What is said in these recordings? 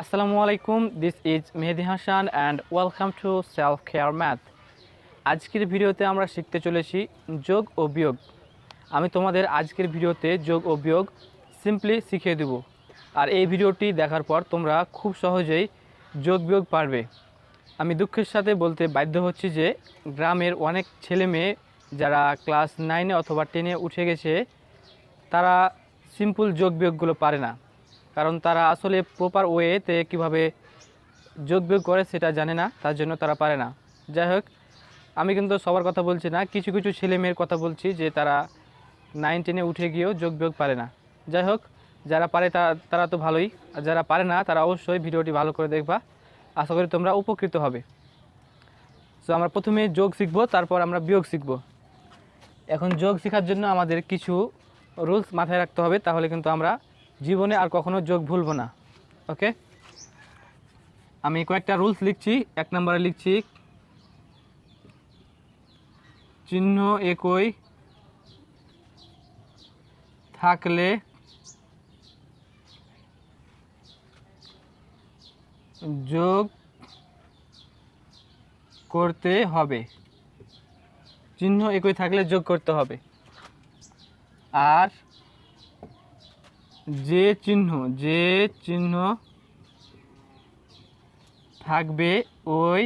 আসসালামু আলাইকুম this is Mehedi Hasan and welcome to self care math আজকের ভিডিওতে আমরা শিখতে চলেছি যোগ ও বিয়োগ। আমি তোমাদের আজকের ভিডিওতে যোগ ও বিয়োগ সিম্পলি শিখিয়ে দেব। আর এই ভিডিওটি দেখার পর তোমরা খুব সহজেই যোগ বিয়োগ পারবে। আমি দুঃখের সাথে বলতে বাধ্য হচ্ছি যে গ্রামের অনেক ছেলে মেয়ে যারা ক্লাস নাইনে অথবা টেনে উঠে গেছে, তারা সিম্পল যোগ বিয়োগগুলো পারে না। কারণ তারা আসলে প্রপার ওয়েতে কীভাবে যোগ বিয়োগ করে সেটা জানে না, তার জন্য তারা পারে না। যাই হোক, আমি কিন্তু সবার কথা বলছি না, কিছু কিছু ছেলে মেয়ের কথা বলছি যে তারা নাইন টেনে উঠে গিয়েও যোগ বিয়োগ পারে না। যাই হোক, যারা পারে তারা তারা তো ভালোই, আর যারা পারে না, তারা অবশ্যই ভিডিওটি ভালো করে দেখবা। আশা করি তোমরা উপকৃত হবে। সো আমরা প্রথমে যোগ শিখব, তারপর আমরা বিয়োগ শিখব। এখন যোগ শেখার জন্য আমাদের কিছু রুলস মাথায় রাখতে হবে, তাহলে কিন্তু আমরা জীবনে আর কখনো যোগ ভুলবো না ওকে আমি কয়েকটা রুলস লিখছি, এক নম্বরে লিখছি, চিহ্ন একই, থাকলে যোগ করতে হবে, চিহ্ন একই থাকলে যোগ করতে হবে, আর যে চিহ্ন যে চিহ্ন থাকবে ওই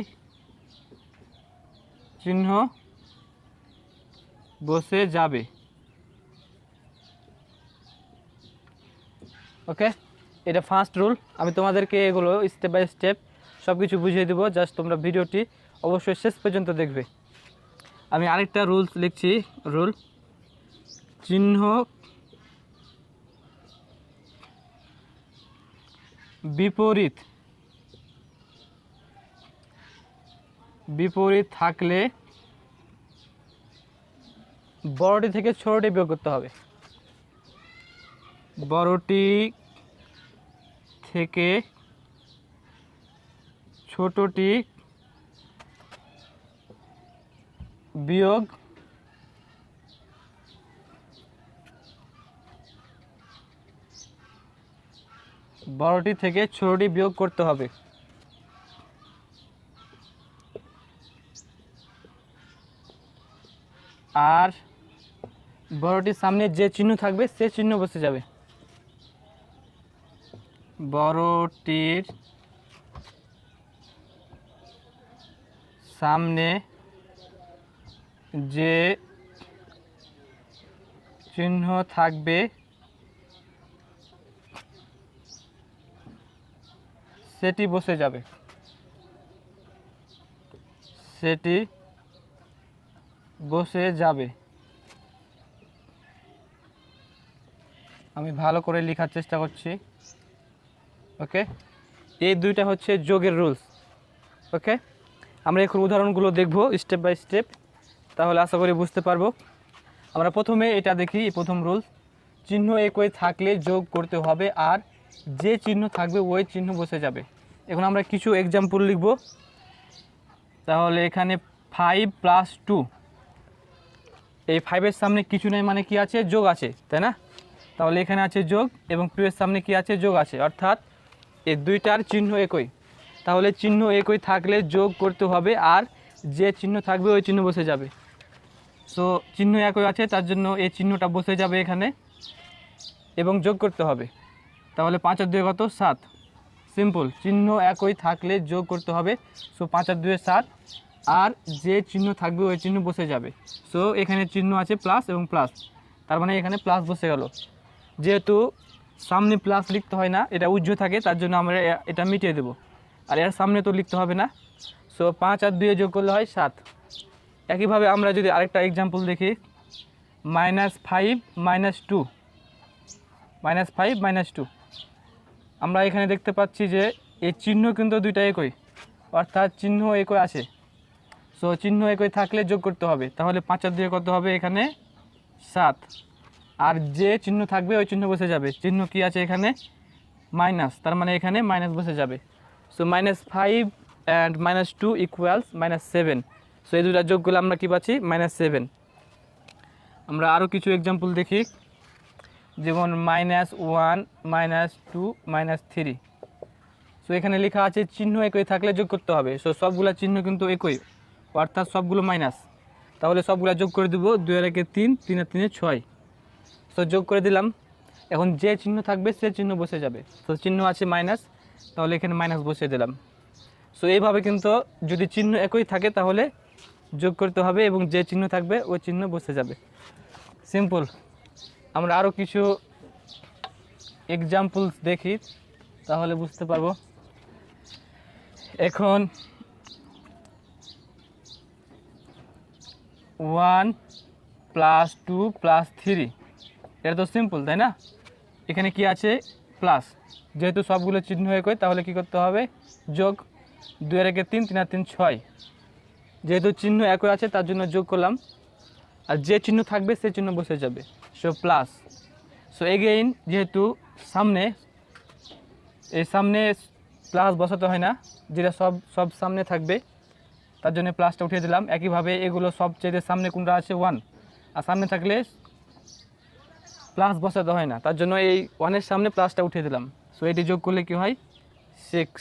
চিহ্ন বসে যাবে। ওকে? এটা ফার্স্ট রুল আমি তোমাদেরকে এগুলো স্টেপ বাই স্টেপ সব কিছু বুঝিয়ে দেবো। জাস্ট তোমরা ভিডিওটি অবশ্যই শেষ পর্যন্ত দেখবে। আমি আরেকটা রুলস লিখছি। রুল চিহ্ন বিপরীত। বিপরীত থাকলে বড়টি থেকে ছোটটি বিয়োগ করতে হবে। বড়টি থেকে ছোটটি বিয়োগ বড়টি থেকে ছোটটি বিয়োগ করতে হবে। আর বড়টির সামনে যে চিহ্ন থাকবে, সে চিহ্ন বসে যাবে। বড়টির সামনে যে চিহ্ন থাকবে সেটি বসে যাবে। সেটি বসে যাবে। আমি ভালো করে লেখার চেষ্টা করছি। ওকে? এই দুইটা হচ্ছে যোগের রুলস। ওকে? আমরা এখন উদাহরণগুলো দেখব স্টেপ বাই স্টেপ। তাহলে আশা করি বুঝতে পারব। আমরা প্রথমে এটা দেখি প্রথম রুলস। চিহ্ন একই থাকলে যোগ করতে হবে আর যে চিহ্ন থাকবে ওই চিহ্ন বসে যাবে। এখন আমরা কিছু এক্সাম্পল লিখব। তাহলে এখানে ফাইভ প্লাস টু এই ফাইভের সামনে কিছু নেই মানে কি আছে? যোগ আছে, তাই না? তাহলে এখানে আছে যোগ এবং টু এর সামনে কি আছে? যোগ আছে। অর্থাৎ এই দুইটার চিহ্ন একই। তাহলে চিহ্ন একই থাকলে যোগ করতে হবে আর যে চিহ্ন থাকবে ওই চিহ্ন বসে যাবে। সো চিহ্ন একই আছে, তার জন্য এই চিহ্নটা বসে যাবে এখানে এবং যোগ করতে হবে। তাহলে পাঁচ আর দুয়ে কত? সাত। সিম্পল চিহ্ন একই থাকলে যোগ করতে হবে। সো পাঁচ আর দুয়ে সাত। আর যে চিহ্ন থাকবে, ওই চিহ্ন বসে যাবে। সো এখানে চিহ্ন আছে প্লাস এবং প্লাস তার মানে এখানে প্লাস বসে গেল। যেহেতু সামনে প্লাস লিখতে হয় না, এটা উজ্জ্ব থাকে, তার জন্য আমরা এটা মিটিয়ে দেবো। আর এর সামনে তো লিখতে হবে না। সো পাঁচ আর দুয়ে যোগ করলে হয় সাত। একইভাবে আমরা যদি আরেকটা এক্সাম্পল দেখি minus five minus two minus five minus two আমরা এখানে দেখতে পাচ্ছি যে এই চিহ্ন কিন্তু দুইটা একই, অর্থাৎ চিহ্ন একই আছে। সো চিহ্ন একই থাকলে যোগ করতে হবে। তাহলে পাঁচ আর কত হবে? এখানে সাত। আর যে চিহ্ন থাকবে, ওই চিহ্ন বসে যাবে। চিহ্ন কি আছে এখানে? মাইনাস। তার মানে এখানে মাইনাস বসে যাবে। So minus five and minus two equals minus seven so এই দুটা যোগ করলে আমরা কী পাচ্ছি? মাইনাস সেভেন আমরা আরও কিছু এক্সাম্পল দেখি। যেমন minus one minus two minus three so এখানে লেখা আছে চিহ্ন একই থাকলে যোগ করতে হবে। সো সবগুলা চিহ্ন কিন্তু একই। অর্থাৎ সবগুলো মাইনাস তাহলে সবগুলা যোগ করে দেবো দুই আর একে তিন তিন আর তিনে ছয়। সো যোগ করে দিলাম। এখন যে চিহ্ন থাকবে সে চিহ্ন বসে যাবে। তো চিহ্ন আছে মাইনাস তাহলে এখানে মাইনাস বসিয়ে দিলাম। সো এইভাবে কিন্তু যদি চিহ্ন একই থাকে তাহলে যোগ করতে হবে এবং যে চিহ্ন থাকবে ওই চিহ্ন বসে যাবে। সিম্পল আমরা আরও কিছু এক্সাম্পলস দেখি, তাহলে বুঝতে পারব। এখন one plus two plus three এটা তো সিম্পল তাই না? এখানে কি আছে? প্লাস যেহেতু সবগুলো চিহ্ন হয়ে কয় তাহলে কি করতে হবে? যোগ দুই একে তিন তিন আর তিন ছয়। যেহেতু চিহ্ন একই আছে, তার জন্য যোগ করলাম। আর যে চিহ্ন থাকবে, সে চিহ্ন বসে যাবে। সো প্লাস সো এগেইন যেহেতু সামনে, এই সামনে প্লাস বসাতে হয় না, যেটা সব সব সামনে থাকবে, তার জন্য প্লাসটা উঠিয়ে দিলাম। একইভাবে এগুলো সবচেয়ে সামনে কোনটা আছে? ওয়ান আর সামনে থাকলে প্লাস বসাতে হয় না, তার জন্য এই ওয়ানের সামনে প্লাসটা উঠিয়ে দিলাম। সো এটি যোগ করলে কি হয়? সিক্স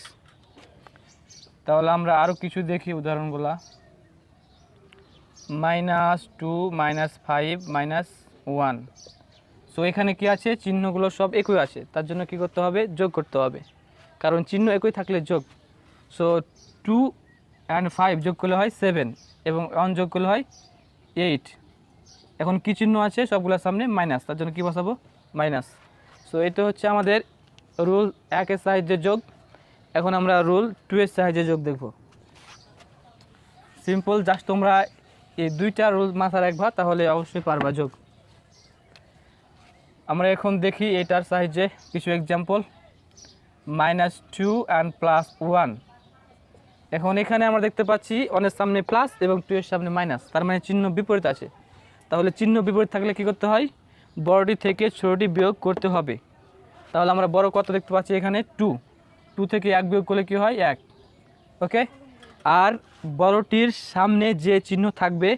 তাহলে আমরা আরও কিছু দেখি উদাহরণগুলা। Minus two minus five minus one. So এখানে কি আছে? চিহ্নগুলো সব একই আছে। তার জন্য কি করতে হবে? যোগ করতে হবে। কারণ চিহ্ন একই থাকলে যোগ। সো টু অ্যান্ড ফাইভ যোগ করলে হয় সেভেন এবং ওয়ান যোগ করলে হয় এইট এখন কী চিহ্ন আছে? সবগুলোর সামনে মাইনাস তার জন্য কী বসাবো? মাইনাস সো এটা হচ্ছে আমাদের রুল একের সাহায্যে যোগ। এখন আমরা রুল টু এর সাহায্যে যোগ দেখব। সিম্পল জাস্ট তোমরা এই দুইটা রুল মাথায় রাখবা, তাহলে অবশ্যই পারবা যোগ। আমরা এখন দেখি এটার সাহায্যে কিছু example minus two and plus one এখন এখানে আমরা দেখতে পাচ্ছি অনেক সামনে প্লাস এবং টু এর সামনে মাইনাস তার মানে চিহ্ন বিপরীত আছে। তাহলে চিহ্ন বিপরীত থাকলে কি করতে হয়? বড়টি থেকে ছোটটি বিয়োগ করতে হবে। তাহলে আমরা বড় কত দেখতে পাচ্ছি এখানে? টু টু থেকে এক বিয়োগ করলে কি হয়? এক। ওকে? আর বড়টির সামনে যে চিহ্ন থাকবে,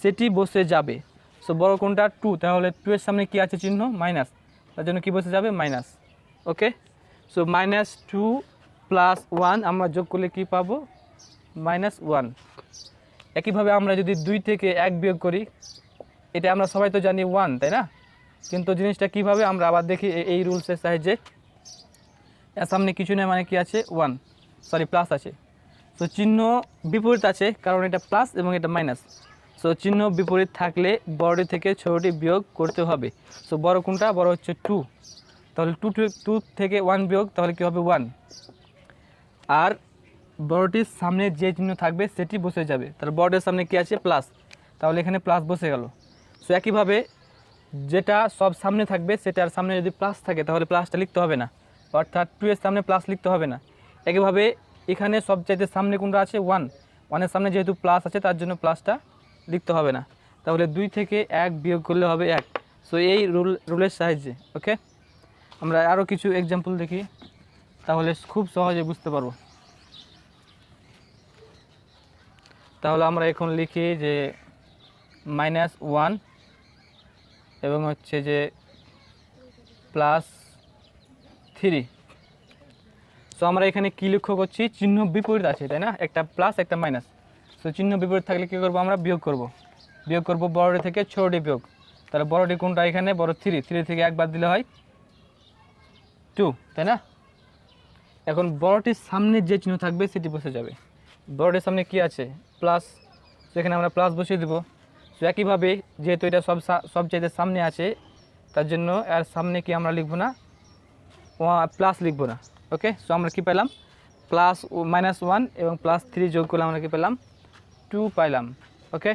সেটি বসে যাবে। সো বড় কোনটা? টু তাহলে টু এর সামনে কি আছে চিহ্ন? মাইনাস তার জন্য কি বসে যাবে? Minus okay so minus two plus one আমরা যোগ করলে কি পাবো? মাইনাস ওয়ান একইভাবে আমরা যদি দুই থেকে এক বিয়োগ করি, এটা আমরা সবাই তো জানি ওয়ান তাই না? কিন্তু জিনিসটা কীভাবে? আমরা আবার দেখি এই রুলসের সাহায্যে। এর সামনে কিছু নেই মানে কি আছে? ওয়ান সরি প্লাস আছে। সো চিহ্ন বিপরীত আছে, কারণ এটা প্লাস এবং এটা মাইনাস সো চিহ্ন বিপরীত থাকলে বড়টি থেকে ছোটটি বিয়োগ করতে হবে। সো বড় কোনটা? বড় হচ্ছে টু তাহলে টু টু থেকে ওয়ান বিয়োগ, তাহলে কী হবে ওয়ান আর বড়টির সামনে যে চিহ্ন থাকবে, সেটি বসে যাবে। তাহলে বড়টির সামনে কি আছে? প্লাস তাহলে এখানে প্লাস বসে গেল। সো একইভাবে যেটা সব সামনে থাকবে সেটার সামনে যদি প্লাস থাকে, তাহলে প্লাসটা লিখতে হবে না। অর্থাৎ টু এর সামনে প্লাস লিখতে হবে না। একইভাবে এখানে সব সবচাইতে সামনে কোনটা আছে? ওয়ান ওয়ানের সামনে যেহেতু প্লাস আছে, তার জন্য প্লাসটা লিখতে হবে না। তাহলে দুই থেকে এক বিয়োগ করলে হবে এক। সো এই রুল রুলের সাহায্যে ওকে আমরা আরও কিছু এক্সাম্পল দেখি, তাহলে খুব সহজে বুঝতে পারব। তাহলে আমরা এখন লিখি যে মাইনাস ওয়ান এবং হচ্ছে যে প্লাস থ্রি সো আমরা এখানে কী লক্ষ্য করছি? চিহ্ন বিপরীত আছে, তাই না? একটা প্লাস একটা মাইনাস সো চিহ্ন বিপরীত থাকলে কী করব আমরা বিয়োগ করব। বিয়োগ করব বড়টি থেকে ছোটটি বিয়োগ। তাহলে বড়টি কোনটা এখানে? বড় থ্রি থ্রি থেকে একবার দিলে হয় টু তাই না? এখন বড়টির সামনে যে চিহ্ন থাকবে সেটি বসে যাবে। বড়টির সামনে কি আছে? প্লাস সেখানে আমরা প্লাস বসিয়ে দেবো। তো একইভাবে যেহেতু এটা সব সব চাইতে সামনে আছে, তার জন্য এর সামনে কি আমরা লিখব না? প্লাস লিখব না। ওকে সো আমরা কি পেলাম? প্লাস মাইনাস ওয়ান এবং প্লাস থ্রি যোগ করলে আমরা কি পেলাম? টু পাইলাম ওকে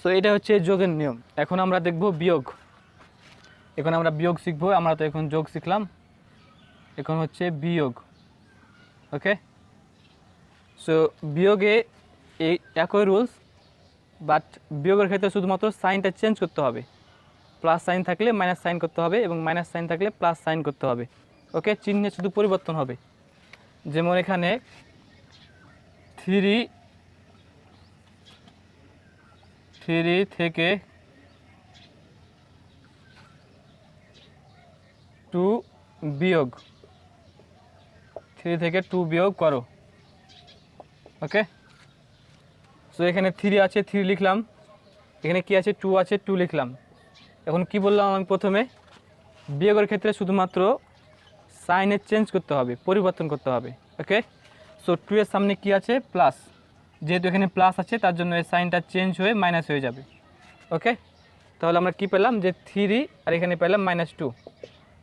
সো এটা হচ্ছে যোগের নিয়ম। এখন আমরা দেখব বিয়োগ। এখন আমরা বিয়োগ শিখব, আমরা তো এখন যোগ শিখলাম। এখন হচ্ছে বিয়োগ ওকে সো বিয়োগে এই একই রুলস বাট বিয়োগের ক্ষেত্রে শুধুমাত্র সাইনটা চেঞ্জ করতে হবে। প্লাস সাইন থাকলে মাইনাস সাইন করতে হবে এবং মাইনাস সাইন থাকলে প্লাস সাইন করতে হবে ওকে চিহ্নে শুধু পরিবর্তন হবে। যেমন এখানে থ্রি থ্রি থেকে টু বিয়োগ, থ্রি থেকে টু বিয়োগ করো। ওকে? সো এখানে থ্রি আছে, থ্রি লিখলাম। এখানে কি আছে? টু আছে, টু লিখলাম। এখন কি বললাম আমি প্রথমে? বিয়োগের ক্ষেত্রে শুধুমাত্র সাইনের চেঞ্জ করতে হবে, পরিবর্তন করতে হবে। ওকে? সো টু এর সামনে কি আছে? প্লাস। যেহেতু এখানে প্লাস আছে, তার জন্য এই সাইনটা চেঞ্জ হয়ে মাইনাস হয়ে যাবে। ওকে তাহলে আমরা কি পেলাম? যে থ্রি আর এখানে পেলাম মাইনাস টু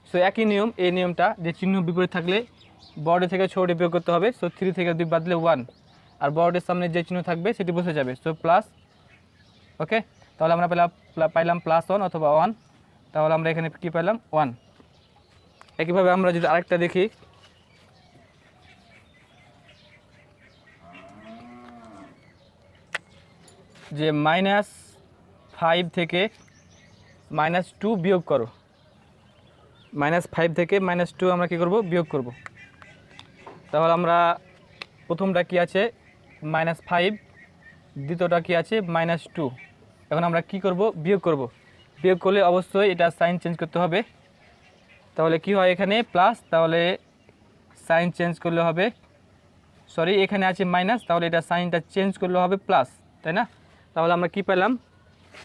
সো একই নিয়ম, এই নিয়মটা, যে চিহ্ন বিপরীত থাকলে বর্ডে থেকে ছোটে বিয়োগ করতে হবে। সো থ্রি থেকে দুই বাদলে ওয়ান আর বর্ডের সামনে যে চিহ্ন থাকবে, সেটি বসে যাবে। সো প্লাস ওকে তাহলে আমরা পেলাম পাইলাম প্লাস ওয়ান অথবা ওয়ান তাহলে আমরা এখানে কী পেলাম? ওয়ান একইভাবে আমরা যদি আরেকটা দেখি যে মাইনাস ফাইভ থেকে মাইনাস টু বিয়োগ করো। মাইনাস ফাইভ থেকে মাইনাস টু আমরা কী করব? বিয়োগ করব। তাহলে আমরা প্রথমটা কি আছে? মাইনাস ফাইভ, দ্বিতীয়টা কি আছে? Minus two. এখন আমরা কি করব? বিয়োগ করব। বিয়োগ করলে অবশ্যই এটা সাইন চেঞ্জ করতে হবে। তাহলে কি হয় এখানে? প্লাস, তাহলে সাইন চেঞ্জ করলে হবে। সরি, এখানে আছে মাইনাস, তাহলে এটা সাইনটা চেঞ্জ করলে হবে প্লাস, তাই না? তাহলে আমরা কি পেলাম?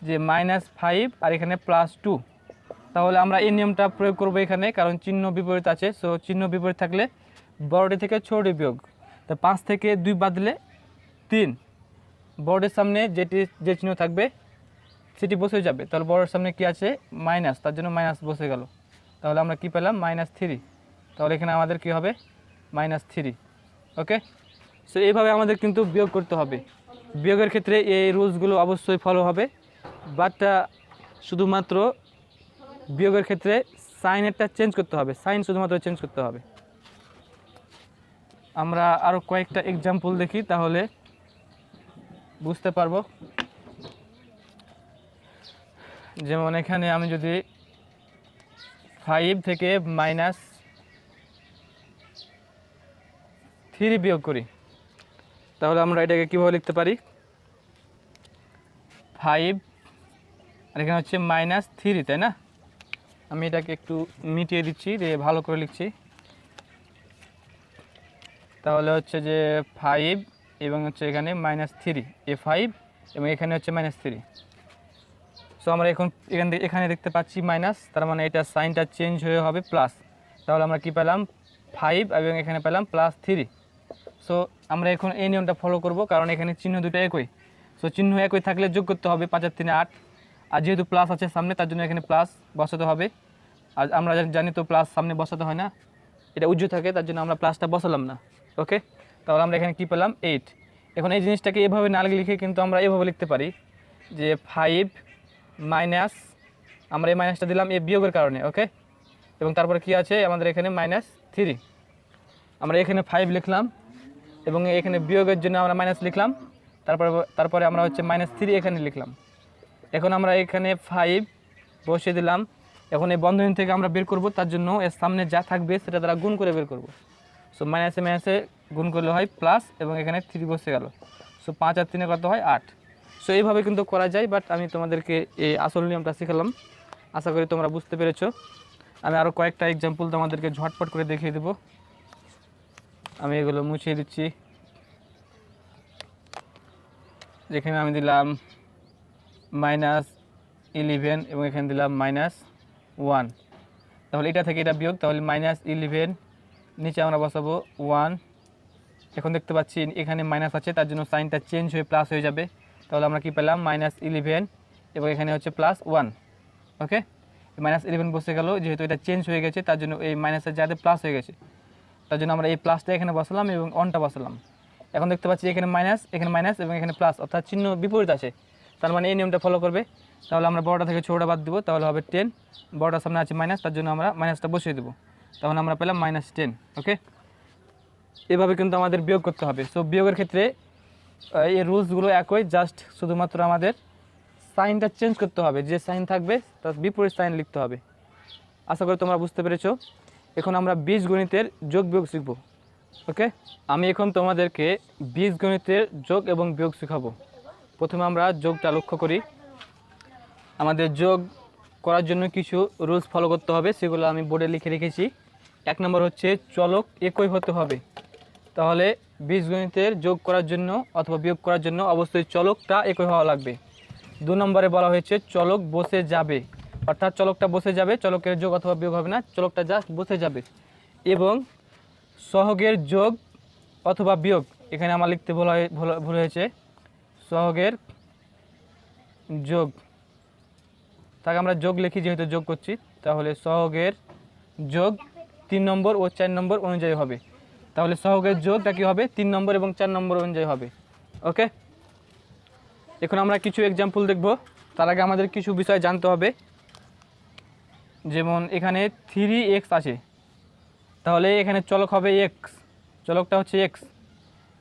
যে মাইনাস ফাইভ আর এখানে প্লাস টু তাহলে আমরা এই নিয়মটা প্রয়োগ করব এখানে, কারণ চিহ্ন বিপরীত আছে। সো চিহ্ন বিপরীত থাকলে বড়টি থেকে ছোটটি বিয়োগ। তা পাঁচ থেকে দুই বাদলে তিন। বোর্ডের সামনে যেটি, যে চিহ্ন থাকবে, সেটি বসে যাবে। তাহলে বড়ের সামনে কি আছে? মাইনাস তার জন্য মাইনাস বসে গেল। তাহলে আমরা কি পেলাম? মাইনাস থ্রি তাহলে এখানে আমাদের কি হবে? মাইনাস থ্রি ওকে সো এইভাবে আমাদের কিন্তু বিয়োগ করতে হবে। বিয়োগের ক্ষেত্রে এই রুলসগুলো অবশ্যই ফলো হবে। বাট শুধুমাত্র বিয়োগের ক্ষেত্রে সাইনেরটা চেঞ্জ করতে হবে। সাইন শুধুমাত্র চেঞ্জ করতে হবে। আমরা আরও কয়েকটা এক্সাম্পল দেখি, তাহলে বুঝতে পারব। যেমন এখানে আমি যদি ফাইভ থেকে মাইনাস থ্রি বিয়োগ করি তাহলে আমরা এটাকে কীভাবে লিখতে পারি? ফাইভ আর এখানে হচ্ছে মাইনাস থ্রি তাই না? আমি এটাকে একটু মিটিয়ে দিচ্ছি, দিয়ে ভালো করে লিখছি। তাহলে হচ্ছে যে ফাইভ এবং হচ্ছে এখানে মাইনাস থ্রি এ ফাইভ এবং এখানে হচ্ছে মাইনাস থ্রি সো আমরা এখন এখান থেকে এখানে দেখতে পাচ্ছি মাইনাস তার মানে এটা সাইনটা চেঞ্জ হয়ে হবে প্লাস তাহলে আমরা কি পেলাম? ফাইভ এবং এখানে পেলাম প্লাস থ্রি সো আমরা এখন এই নিয়মটা ফলো করব, কারণ এখানে চিহ্ন দুটো একই। সো চিহ্ন একই থাকলে যোগ করতে হবে পাঁচ পাঁচের তিনে আট। আর যেহেতু প্লাস আছে সামনে, তার জন্য এখানে প্লাস বসাতে হবে। আর আমরা জানি- তো প্লাস সামনে বসাতে হয় না। এটা উজ্জ্ব থাকে, তার জন্য আমরা প্লাসটা বসালাম না। ওকে তাহলে আমরা এখানে কী পেলাম? এইট এখন এই জিনিসটাকে এভাবে না লিখে কিন্তু আমরা এভাবে লিখতে পারি যে ফাইভ মাইনাস আমরা এই মাইনাসটা দিলাম এই বিয়োগের কারণে ওকে এবং তারপরে কি আছে? আমাদের এখানে মাইনাস থ্রি আমরা এখানে ফাইভ লিখলাম। এবং এখানে বিয়োগের জন্য আমরা মাইনাস লিখলাম। তারপরে তারপরে আমরা হচ্ছে মাইনাস থ্রি এখানে লিখলাম। এখন আমরা এখানে ফাইভ বসিয়ে দিলাম। এখন এই বন্ধনী থেকে আমরা বের করব, তার জন্য এর সামনে যা থাকবে সেটা তারা গুণ করে বের করব। সো মাইনাসে মাইনাসে গুণ করলে হয় প্লাস এবং এখানে থ্রি বসে গেল। সো পাঁচ আর তিনে কত হয়? আট। সো এইভাবে কিন্তু করা যায় বাট আমি তোমাদেরকে এই আসল নিয়মটা শেখালাম। আশা করি তোমরা বুঝতে পেরেছ। আমি আরও কয়েকটা এক্সাম্পল তোমাদেরকে ঝটপট করে দেখিয়ে দেবো। আমি এগুলো মুছিয়ে দিচ্ছি। যেখানে আমি দিলাম মাইনাস ইলেভেন এবং এখানে দিলাম মাইনাস ওয়ান তাহলে এটা থেকে এটা বিয়োগ, তাহলে মাইনাস ইলেভেন নিচে আমরা বসাবো ওয়ান এখন দেখতে পাচ্ছি এখানে মাইনাস আছে, তার জন্য সাইনটা চেঞ্জ হয়ে প্লাস হয়ে যাবে। তাহলে আমরা কি পেলাম? মাইনাস ইলেভেন এবং এখানে হচ্ছে plus one okay minus eleven বসে গেল, যেহেতু এটা চেঞ্জ হয়ে গেছে, তার জন্য এই মাইনাসের জায়গাতে প্লাস হয়ে গেছে। তার জন্য আমরা এই প্লাসটা এখানে বসালাম এবং অনটা বসালাম। এখন দেখতে পাচ্ছি এখানে মাইনাস এখানে মাইনাস এবং এখানে প্লাস অর্থাৎ চিহ্ন বিপরীত আছে। তার মানে এই নিয়মটা ফলো করবে। তাহলে আমরা বড়টা থেকে ছোটোটা বাদ দেবো, তাহলে হবে টেন বড়টার সামনে আছে মাইনাস তার জন্য আমরা মাইনাসটা বসিয়ে দেবো। তখন আমরা পেলাম মাইনাস টেন ওকে এভাবে কিন্তু আমাদের বিয়োগ করতে হবে। সো বিয়োগের ক্ষেত্রে এই রুলসগুলো একই জাস্ট শুধুমাত্র আমাদের সাইনটা চেঞ্জ করতে হবে। যে সাইন থাকবে, তার বিপরীত সাইন লিখতে হবে। আশা করি তোমরা বুঝতে পেরেছ। এখন আমরা বীজ গণিতের যোগ বিয়োগ শিখব, ওকে? আমি এখন তোমাদেরকে বীজগণিতের যোগ এবং বিয়োগ শেখাবো। প্রথমে আমরা যোগটা লক্ষ্য করি। আমাদের যোগ করার জন্য কিছু রুলস ফলো করতে হবে, সেগুলো আমি বোর্ডে লিখে রেখেছি। এক নম্বর হচ্ছে চলক একই হতে হবে। তাহলে বীজগণিতের যোগ করার জন্য অথবা বিয়োগ করার জন্য অবশ্যই চলকটা একই হওয়া লাগবে। দু নম্বরে বলা হয়েছে চলক বসে যাবে। অর্থাৎ চলকটা বসে যাবে, চলকের যোগ অথবা বিয়োগ হবে না, চলকটা জাস্ট বসে যাবে। এবং সহগের যোগ অথবা বিয়োগ, এখানে আমার লিখতে হয়ে- ভুল- ভুল হয়েছে। সহগের যোগ তাকে আমরা যোগ লিখি যেহেতু যোগ করছি, তাহলে সহগের যোগ তিন নম্বর ও চার নম্বর অনুযায়ী হবে। তাহলে সহগের যোগটা কী হবে? তিন নম্বর এবং চার নম্বর অনুযায়ী হবে। ওকে এখন আমরা কিছু এক্সাম্পল দেখব। তার আগে আমাদের কিছু বিষয় জানতে হবে। যেমন এখানে থ্রি এক্স আছে। তাহলে এখানে চলক হবে এক্স চলকটা হচ্ছে এক্স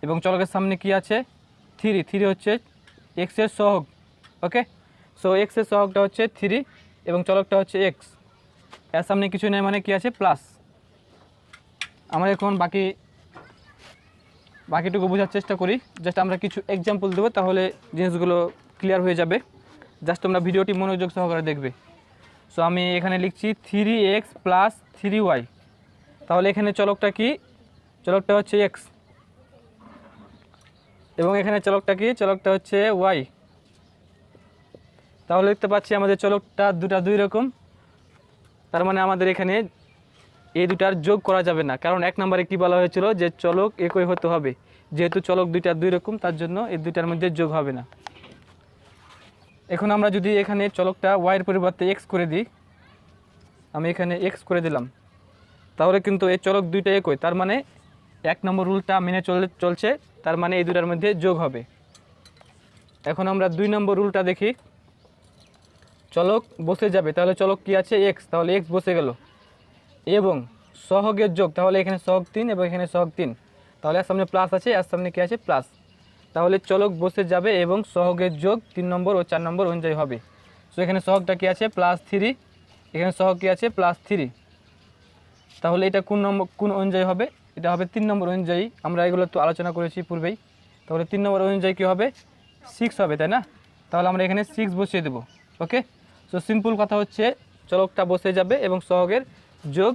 এবং চলকের সামনে কি আছে? থ্রি থ্রি হচ্ছে এক্সের সহগ। ওকে? সো এক্সের সহগটা হচ্ছে থ্রি এবং চলকটা হচ্ছে এক্সের সামনে কিছু নেই মানে কি আছে? প্লাস আমরা এখন বাকি, বাকিটুকু বোঝার চেষ্টা করি। জাস্ট আমরা কিছু এক্সাম্পল দেবো, তাহলে জিনিসগুলো ক্লিয়ার হয়ে যাবে। জাস্ট তোমরা ভিডিওটি মনোযোগ সহকারে দেখবে। সো আমি এখানে লিখছি three X plus three Y তাহলে এখানে চলকটা কি? চলকটা হচ্ছে এক্স এবং এখানে চলকটা কি? চলকটা হচ্ছে ওয়াই তাহলে দেখতে পাচ্ছি আমাদের চলকটা দুটা দুই রকম। তার মানে আমাদের এখানে এই দুটার যোগ করা যাবে না। কারণ এক নম্বরে কি বলা হয়েছিল যে চলক একই হতে হবে। যেহেতু চলক দুইটা দুই রকম, তার জন্য এই দুইটার মধ্যে যোগ হবে না। এখন আমরা যদি এখানে চলকটা ওয়াইয়ের পরিবর্তে এক্স করে দিই, আমি এখানে এক্স করে দিলাম। তাহলে কিন্তু এই চলক দুইটা একই, তার মানে এক নম্বর রুলটা মেনে চলে চলছে, তার মানে এই দুটার মধ্যে যোগ হবে। এখন আমরা দুই নম্বর রুলটা দেখি। চলক বসে যাবে, তাহলে চলক কি আছে? এক্স তাহলে এক্স বসে গেল। এবং সহগের যোগ, তাহলে এখানে সহগ তিন এবং এখানে সহগ তিন। তাহলে সামনে প্লাস আছে, এর সামনে কী আছে? প্লাস তাহলে চলক বসে যাবে এবং সহগের যোগ তিন নম্বর ও চার নম্বর অনুযায়ী হবে। সো এখানে সহগটা কী আছে? প্লাস থ্রি এখানে সহগ কী আছে? প্লাস থ্রি তাহলে এটা কোন নম্বর, কোন অনুযায়ী হবে? এটা হবে তিন নম্বর অনুযায়ী। আমরা এগুলো তো আলোচনা করেছি পূর্বেই। তাহলে তিন নম্বর অনুযায়ী কী হবে? সিক্স হবে, তাই না? তাহলে আমরা এখানে সিক্স বসিয়ে দেবো। ওকে সো সিম্পল কথা হচ্ছে, চলকটা বসে যাবে এবং সহগের যোগ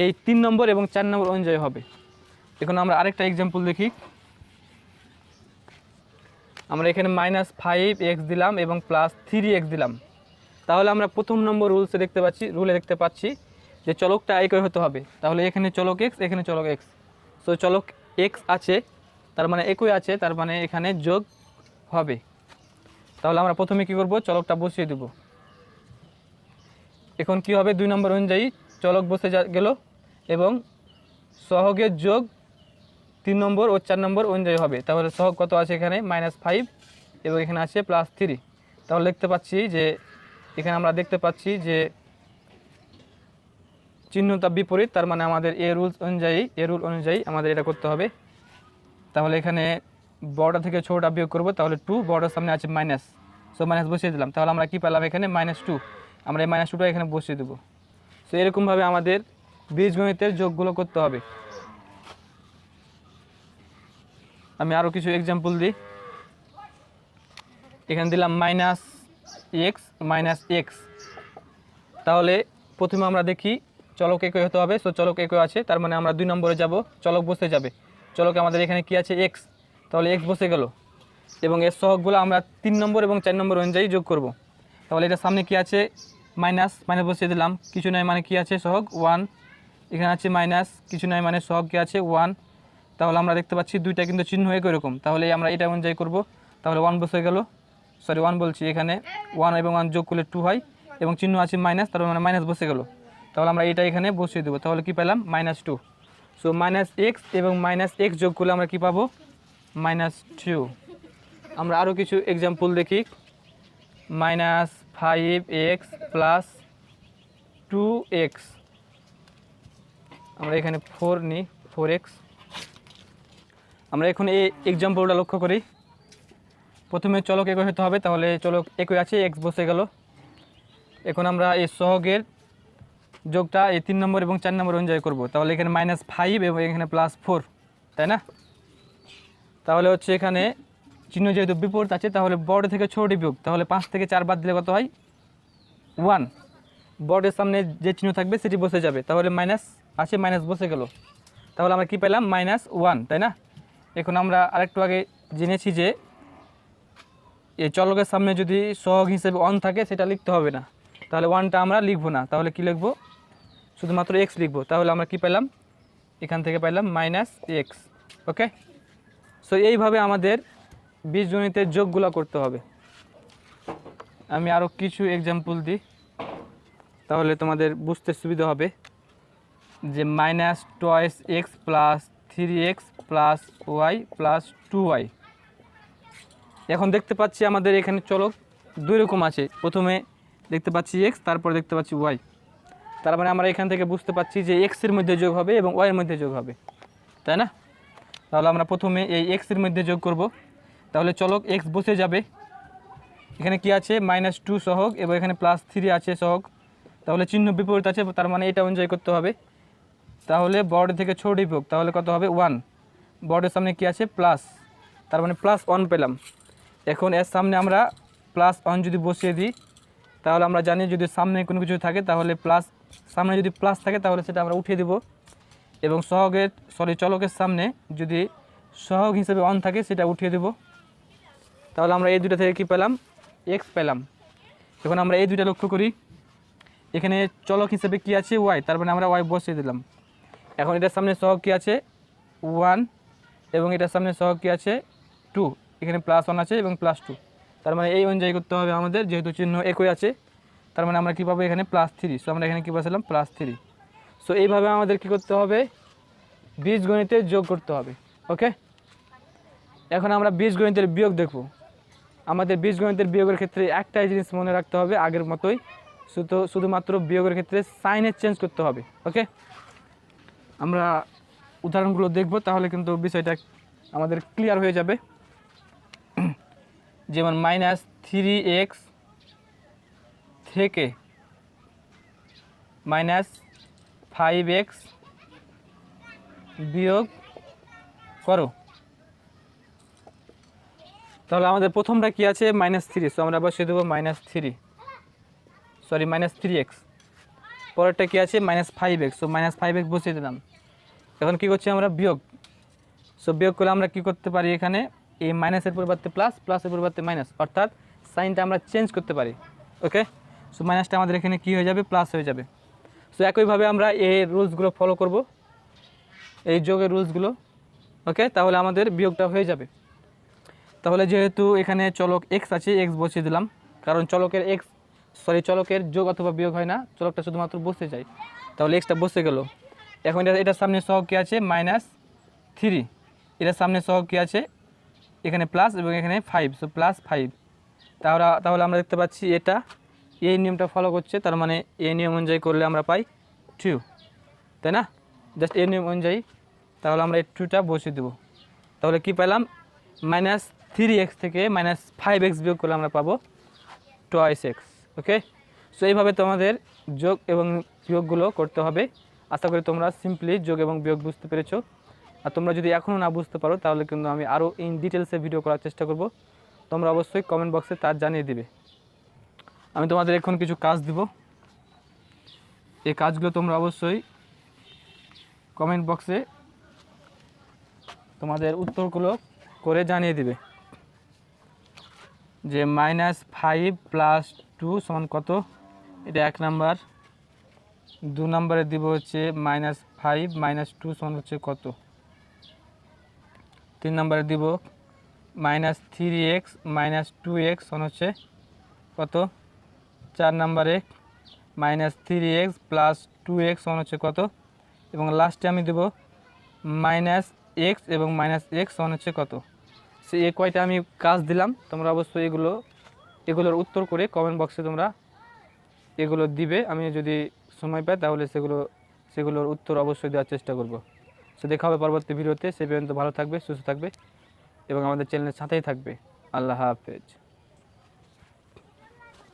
এই তিন নম্বর এবং চার নম্বর অনুযায়ী হবে। এখন আমরা আরেকটা এক্সাম্পল দেখি। আমরা এখানে মাইনাস ফাইভ এক্স দিলাম এবং প্লাস থ্রি এক্স দিলাম। তাহলে আমরা প্রথম নম্বর রুলসে দেখতে পাচ্ছি রুলে দেখতে পাচ্ছি যে চলকটা একই হতে হবে। তাহলে এখানে চলক এক্স এখানে চলক এক্স সো চলক এক্স আছে, তার মানে একই আছে, তার মানে এখানে যোগ হবে। তাহলে আমরা প্রথমে কি করব? চলকটা বসিয়ে দেব। এখন কি হবে? দুই নম্বর অনুযায়ী চলক বসে গেল এবং সহগের যোগ তিন নম্বর ও চার নম্বর অনুযায়ী হবে। তাহলে সহগ কত আছে এখানে? মাইনাস ফাইভ এবং এখানে আছে প্লাস থ্রি। তাহলে দেখতে পাচ্ছি যে, এখানে আমরা দেখতে পাচ্ছি যে, চিহ্নটা বিপরীত, তার মানে আমাদের এ রুলস অনুযায়ী, এ রুল অনুযায়ী আমাদের এটা করতে হবে। তাহলে এখানে বড়টা থেকে ছোটোটা বিয়োগ করব, তাহলে টু বড়টার সামনে আছে মাইনাস সো মাইনাস বসিয়ে দিলাম। তাহলে আমরা কী পেলাম এখানে? মাইনাস টু আমরা এই মাইনাস টুটা এখানে বসিয়ে দেবো। সো এরকমভাবে আমাদের বীজগণিতের যোগগুলো করতে হবে। আমি আরও কিছু এক্সাম্পল দিই। এখানে দিলাম মাইনাস এক্স মাইনাস এক্স তাহলে প্রথমে আমরা দেখি চলক একই হতে হবে। সো চলক একই আছে, তার মানে আমরা দুই নম্বরে যাব, চলক বসে যাবে। চলক আমাদের এখানে কি আছে? এক্স তাহলে এক্স বসে গেল। এবং এর সহগগুলো আমরা তিন নম্বর এবং চার নম্বর অনুযায়ী যোগ করব। তাহলে এটা সামনে কি আছে? মাইনাস মাইনাস বসিয়ে দিলাম। কিছু নয় মানে কি আছে? সহগ ওয়ান এখানে আছে মাইনাস কিছু নয় মানে সহগ কী আছে? ওয়ান তাহলে আমরা দেখতে পাচ্ছি দুইটা কিন্তু চিহ্ন একই রকম। তাহলে আমরা এটা অনুযায়ী করব? তাহলে ওয়ান বসে গেল। সরি ওয়ান বলছি। এখানে ওয়ান এবং ওয়ান যোগ করলে টু হয় এবং চিহ্ন আছে মাইনাস তার মানে মাইনাস বসে গেল। তাহলে আমরা এটা এখানে বসিয়ে দেবো। তাহলে কি পেলাম? Minus two so minus X এবং মাইনাস এক্স যোগ করলে আমরা কি পাবো? মাইনাস টু আমরা আরও কিছু এক্সাম্পল দেখি। Minus five X plus two X আমরা এখানে ফোর নিই ফোর এক্স আমরা এখন এই এক্সাম্পলটা লক্ষ্য করি। প্রথমে চলক একই হতে হবে, তাহলে চলক একই আছে এক্স বসে গেল। এখন আমরা এই সহগের যোগটা এই তিন নম্বর এবং চার নম্বর অনুযায়ী করব। তাহলে এখানে মাইনাস ফাইভ এবং এখানে প্লাস ফোর তাই না? তাহলে হচ্ছে এখানে চিহ্ন যেহেতু বিপরীত আছে, তাহলে বড় থেকে ছোট বিয়োগ, তাহলে পাঁচ থেকে চার বাদ দিলে কত হয়? ওয়ান বর্ডের সামনে যে চিহ্ন থাকবে, সেটি বসে যাবে। তাহলে মাইনাস আছে মাইনাস বসে গেল। তাহলে আমরা কি পেলাম? মাইনাস ওয়ান তাই না? এখন আমরা আরেকটু আগে জেনেছি যে এই চলকের সামনে যদি সহগ হিসেবে অন থাকে, সেটা লিখতে হবে না। তাহলে ওয়ানটা আমরা লিখব না। তাহলে কি লিখব? শুধুমাত্র এক্স লিখব। তাহলে আমরা কি পেলাম? এখান থেকে পাইলাম মাইনাস এক্স ওকে সো এইভাবে আমাদের বীজগণিতের যোগগুলো করতে হবে। আমি আরও কিছু এক্সাম্পল দিই। তাহলে তোমাদের বুঝতে সুবিধা হবে যে minus twice X plus three X plus Y plus two Y. এখন দেখতে পাচ্ছি আমাদের এখানে চলক দুই রকম আছে। প্রথমে দেখতে পাচ্ছি এক্স, তারপর দেখতে পাচ্ছি ওয়াই। তার মানে আমরা এখান থেকে বুঝতে পারছি যে এক্সের মধ্যে যোগ হবে এবং ওয়াইয়ের মধ্যে যোগ হবে। তাই না? তাহলে আমরা প্রথমে এই এক্সের মধ্যে যোগ করব। তাহলে চলক এক্স বসে যাবে। এখানে কি আছে? মাইনাস টু সহগ এবং এখানে প্লাস থ্রি আছে সহগ। তাহলে চিহ্ন বিপরীত আছে, তার মানে এটা এনজয় করতে হবে। তাহলে বর্ড থেকে ছোট বিভোগ তাহলে কত হবে? ওয়ান বর্ডের সামনে কি আছে? প্লাস তার মানে প্লাস ওয়ান পেলাম। এখন এর সামনে আমরা প্লাস ওয়ান যদি বসিয়ে দিই, তাহলে আমরা জানি যদি সামনে কোনো কিছু থাকে, তাহলে প্লাস সামনে যদি প্লাস থাকে, তাহলে সেটা আমরা উঠিয়ে দেব। এবং সহগের সরি চলকের সামনে যদি সহগ হিসেবে অন থাকে, সেটা উঠিয়ে দেব। তাহলে আমরা এই দুটো থেকে কি পেলাম? এক্স পেলাম। এখন আমরা এই দুইটা লক্ষ্য করি। এখানে চলক হিসেবে কি আছে? ওয়াই তার মানে আমরা ওয়াই বসিয়ে দিলাম। এখন এটার সামনে সহগ কী আছে? ওয়ান এবং এটার সামনে সহগ কী আছে? টু এখানে প্লাস ওয়ান আছে এবং প্লাস টু তার মানে এই অনুযায়ী করতে হবে আমাদের, যেহেতু চিহ্ন একই আছে, তার মানে আমরা কী পাবো এখানে প্লাস থ্রি সো আমরা এখানে কী বসালাম? প্লাস থ্রি সো এইভাবে আমাদের কি করতে হবে? বীজগণিতে যোগ করতে হবে। ওকে এখন আমরা বীজ গণিতের বিয়োগ দেখব। আমাদের বীজ গণিতের বিয়োগের ক্ষেত্রে একটাই জিনিস মনে রাখতে হবে আগের মতোই। শুধু শুধুমাত্র বিয়োগের ক্ষেত্রে সাইনের চেঞ্জ করতে হবে। ওকে আমরা উদাহরণগুলো দেখব, তাহলে কিন্তু বিষয়টা আমাদের ক্লিয়ার হয়ে যাবে। যেমন মাইনাস থ্রি এক্স থেকে মাইনাস ফাইভ এক্স বিয়োগ করো। তাহলে আমাদের প্রথমটা কি আছে? মাইনাস থ্রি সো আমরা বসিয়ে দেবো minus three sorry minus three X পরেরটা কী আছে? Minus five X so minus five X বসিয়ে দিলাম। এখন কী করছি আমরা? বিয়োগ। সো বিয়োগ করলে আমরা কী করতে পারি এখানে? এই মাইনাসের পরিবর্তে প্লাস প্লাসের পরিবর্তে মাইনাস অর্থাৎ সাইনটা আমরা চেঞ্জ করতে পারি। ওকে সো মাইনাসটা আমাদের এখানে কী হয়ে যাবে? প্লাস হয়ে যাবে। সো একইভাবে আমরা এই রুলসগুলো ফলো করব। এই যোগের রুলসগুলো ওকে তাহলে আমাদের বিয়োগটা হয়ে যাবে। তাহলে যেহেতু এখানে চলক এক্স আছে এক্স বসিয়ে দিলাম। কারণ চলকের এক্স সরি, চলকের যোগ অথবা বিয়োগ হয় না, চলকটা শুধুমাত্র বসে যায়। তাহলে এক্সটা বসে গেল। এখন এটা, এটার সামনে সহ কী আছে? মাইনাস থ্রি এটার সামনে সহ কী আছে? এখানে প্লাস এবং এখানে ফাইভ সো প্লাস ফাইভ তাহলে তাহলে আমরা দেখতে পাচ্ছি এটা এই নিয়মটা ফলো করছে, তার মানে এই নিয়ম অনুযায়ী করলে আমরা পাই টু তাই না? জাস্ট এই নিয়ম অনুযায়ী। তাহলে আমরা এই টুটা বসিয়ে দেবো। তাহলে কি পেলাম? মাইনাস থ্রি এক্স থেকে মাইনাস ফাইভ এক্স বিয়োগ করলে আমরা পাবো টয়েস এক্স ওকে সো এইভাবে তোমাদের যোগ এবং বিয়োগগুলো করতে হবে। আশা করি তোমরা সিম্পলি যোগ এবং বিয়োগ বুঝতে পেরেছ। আর তোমরা যদি এখনও না বুঝতে পারো, তাহলে কিন্তু আমি আরও ইন ডিটেলসে ভিডিও করার চেষ্টা করব। তোমরা অবশ্যই কমেন্ট বক্সে তার জানিয়ে দিবে। আমি তোমাদের এখন কিছু কাজ দিব। এই কাজগুলো তোমরা অবশ্যই কমেন্ট বক্সে তোমাদের উত্তরগুলো করে জানিয়ে দিবে। যে মাইনাস ফাইভ প্লাস টু সমান কত? এটা এক নাম্বার দু নম্বরে দিব হচ্ছে মাইনাস ফাইভ মাইনাস টু সমান হচ্ছে কত? তিন নম্বরে দিব minus three X minus two X সমান হচ্ছে কত? চার নম্বরে minus three X plus two X সমান হচ্ছে কত? এবং লাস্টে আমি দেব মাইনাস এক্স এবং মাইনাস এক্স সমান হচ্ছে কত? সে এ কয়টা আমি কাজ দিলাম, তোমরা অবশ্যই এগুলো, এগুলোর উত্তর করে কমেন্ট বক্সে তোমরা এগুলো দিবে। আমি যদি সময় পাই তাহলে সেগুলো, সেগুলোর উত্তর অবশ্যই দেওয়ার চেষ্টা করব। সে দেখা হবে পরবর্তী ভিডিওতে। সে পর্যন্ত ভালো থাকবে, সুস্থ থাকবে এবং আমাদের চ্যানেলের সাথেই থাকবে। আল্লাহ হাফেজ।